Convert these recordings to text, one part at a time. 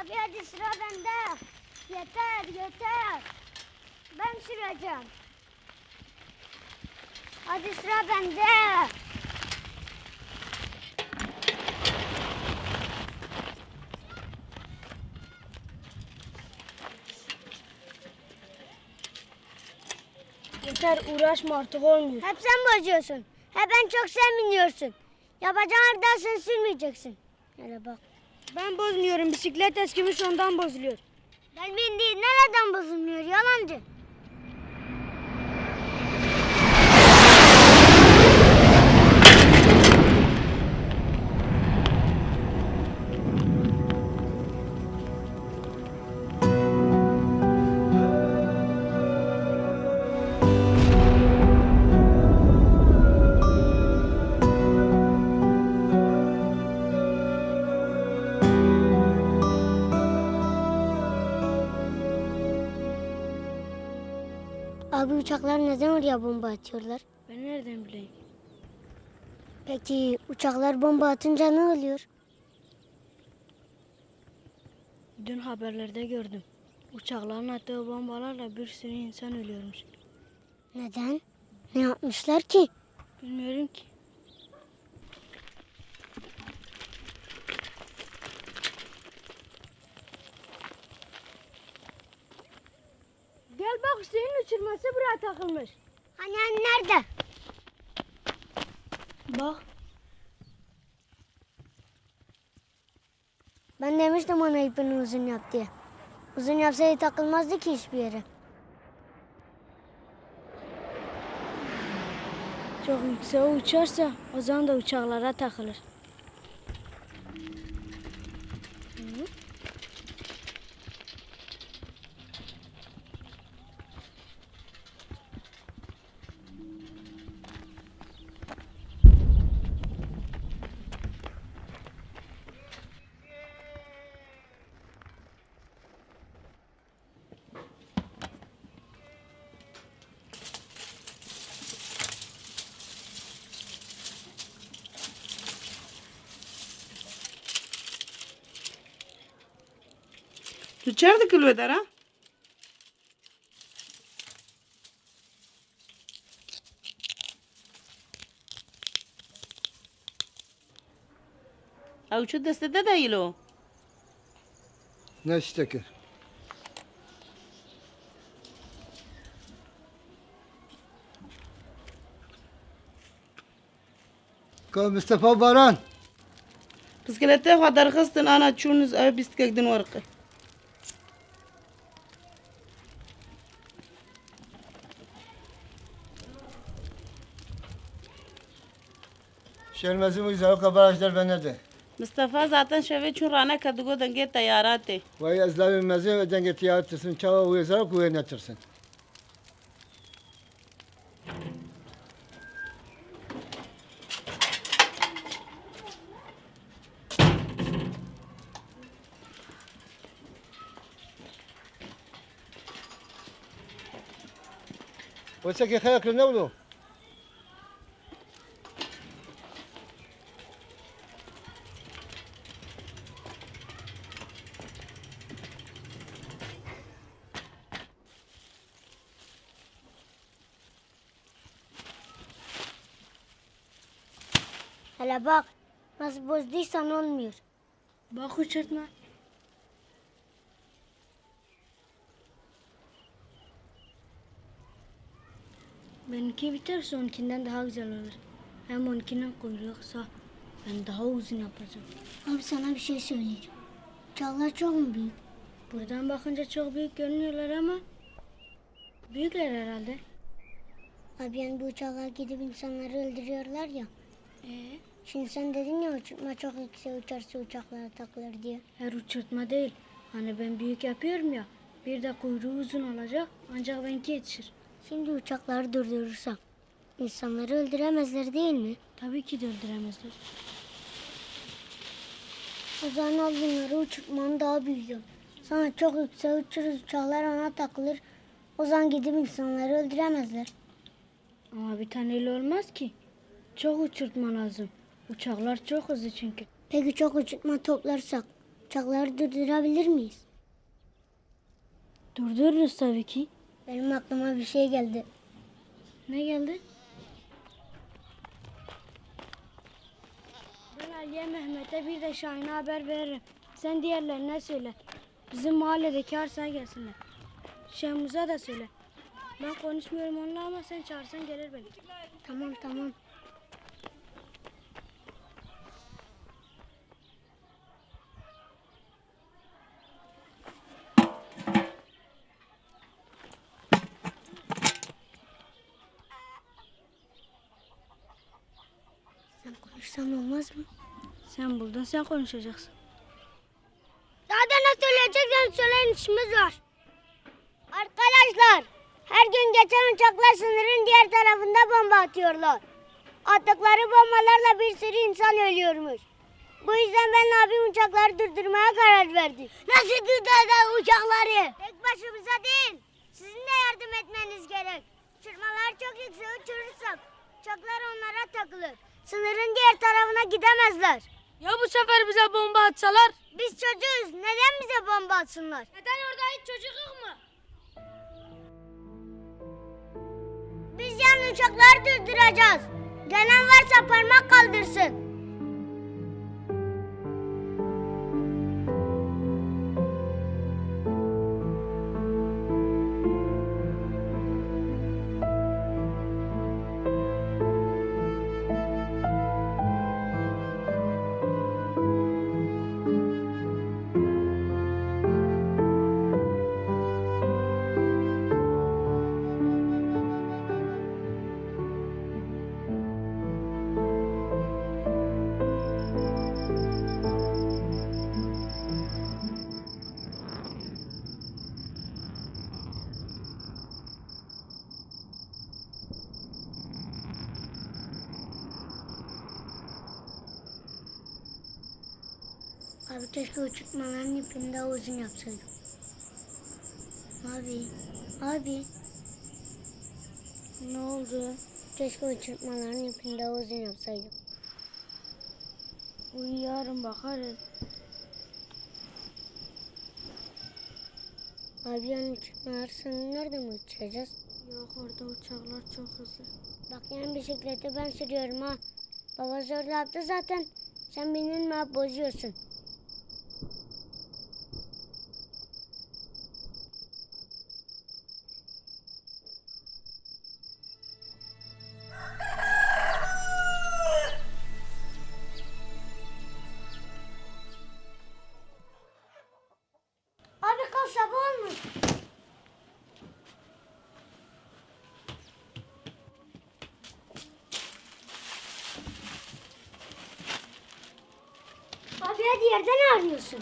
Abi hadi sıra bende. Yeter yeter. Ben süreceğim. Hadi sıra bende. Yeter uğraşma artık olmuyor. Hep sen bozuyorsun. Hep ben çok sen biniyorsun. Yapacağın harbiden sen sürmeyeceksin. Hele bak. Ben bozmuyorum bisiklet eskimiş ondan bozuluyor. Ben bindiğin nereden bozulmuyor yalancı? Abi uçaklar neden oraya bomba atıyorlar? Ben nereden bileyim? Peki uçaklar bomba atınca ne oluyor? Dün haberlerde gördüm. Uçakların attığı bombalarla bir sürü insan ölüyormuş. Neden? Ne yapmışlar ki? Bilmiyorum ki. Uçurması buraya takılmış. Hani hani nerede? Bak Ben demiştim ona ipini uzun yap diye. Uzun yapsaydı takılmazdı ki hiçbir yere. çok yükseğe uçarsa o zaman da uçaklara takılır. Tu çerdi kilo dara? Au şu destede de ilo. Ne işteki? Ka Mustafa Baran. Bisiklete kadar kıstın ana çunuz ev bisikletin شرمزی بود زاو قبرش در بنده مصطفی ذاتن شوی چون رانه کدگو دنگه تیاراته وای از لبی مزه دنگه تیارات ترسن چاو وی زاو کوه نترسن خیلی خيرك لنولو Hele bak. Nasıl bozduysan olmuyor. Bak uçurtma. Benimki biterse onunkinden daha güzel olur. Hem onunkinin kuyruğu kısa. Ben daha uzun yapacağım. Abi sana bir şey söyleyeceğim. Uçaklar çok mu büyük? Buradan bakınca çok büyük görünüyorlar ama büyükler herhalde. Abi yani bu uçaklar gidip insanları öldürüyorlar ya. Ee? Şimdi sen dedin ya uçurtma çok yüksek uçarsa uçaklara takılır diye. Her uçurtma değil. Hani ben büyük yapıyorum ya. Bir de kuyruğu uzun olacak ancak benimki yetişir. Şimdi uçakları durdurursam insanları öldüremezler değil mi? Tabii ki de öldüremezler. O zaman al bunları uçurtmanın daha büyüyor. Sonra çok yüksek uçururuz uçaklar ona takılır. O zaman gidip insanları öldüremezler. Ama bir taneyle olmaz ki. Çok uçurtma lazım. Uçaklar çok hızlı çünkü. Peki çok uçurtma toplarsak uçakları durdurabilir miyiz? Durdururuz tabii ki. Benim aklıma bir şey geldi. Ne geldi? Ben Ali'ye Mehmet'e bir de Şahin'e haber veririm. Sen diğerlerine söyle. Bizim mahalledeki arsaya gelsinler. Şemuz'a da söyle. Ben konuşmuyorum onunla ama sen çağırsan gelir belki. Tamam tamam. Sen konuşsan olmaz mı? Sen buldun sen konuşacaksın. Daha da ne söyleyeceksen söyleyin işimiz var. Arkadaşlar her gün geçen uçaklar sınırın diğer tarafında bomba atıyorlar. Attıkları bombalarla bir sürü insan ölüyormuş. Bu yüzden ben abim uçakları durdurmaya karar verdi. Nasıl durduracağız uçakları? Tek başımıza değil. Sizin de yardım etmeniz gerek. Uçurmaları çok yüksek uçurursak uçaklar onlara takılır. Sınırın diğer tarafına gidemezler. Ya bu sefer bize bomba atsalar? Biz çocuğuz. Neden bize bomba atsınlar? Neden orada hiç çocuk yok mu? Biz yan uçakları durduracağız. Gelen varsa parmak kaldırsın. Abi keşke uçurtmaların ipini daha uzun yapsaydım. Abi, abi. Ne oldu? Keşke uçurtmaların ipini daha uzun yapsaydım. Uyu yarın bakarız. Abi yan uçurtmalar nerede mi uçuracağız? Yok orada uçaklar çok hızlı. Bak yan bisikleti ben sürüyorum ha. Baba zorla yaptı zaten. Sen binilme bozuyorsun. Hadi yerde ne arıyorsun?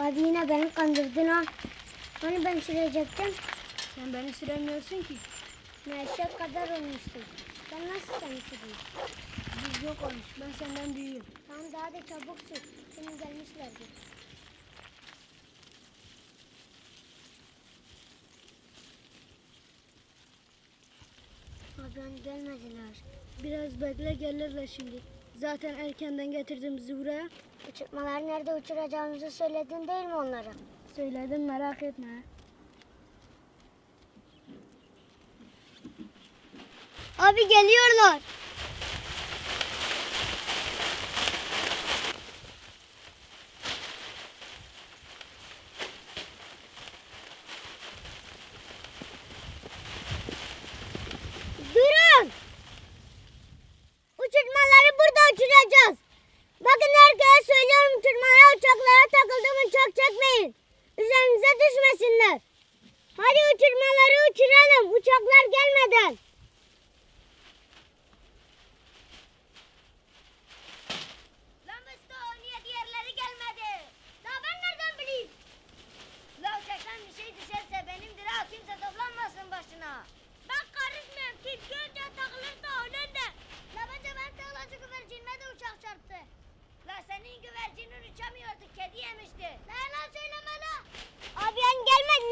Abi yine beni kandırdın ha. Hani ben sürecektim? Sen beni süremiyorsun ki. Meşe kadar olmuştum. Ben nasıl seni süreyim? Biz yok olmuş. Ben senden büyüğüm. Tamam daha da çabuk sür. Şimdi gelmişlerdi. Hani gelmediler. Biraz bekle gelirler şimdi. Zaten erkenden getirdim bizi buraya. Uçurtmaları nerede uçuracağımızı söyledin değil mi onlara? Söyledim merak etme. Abi geliyorlar.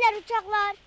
Gelmediler uçaklar.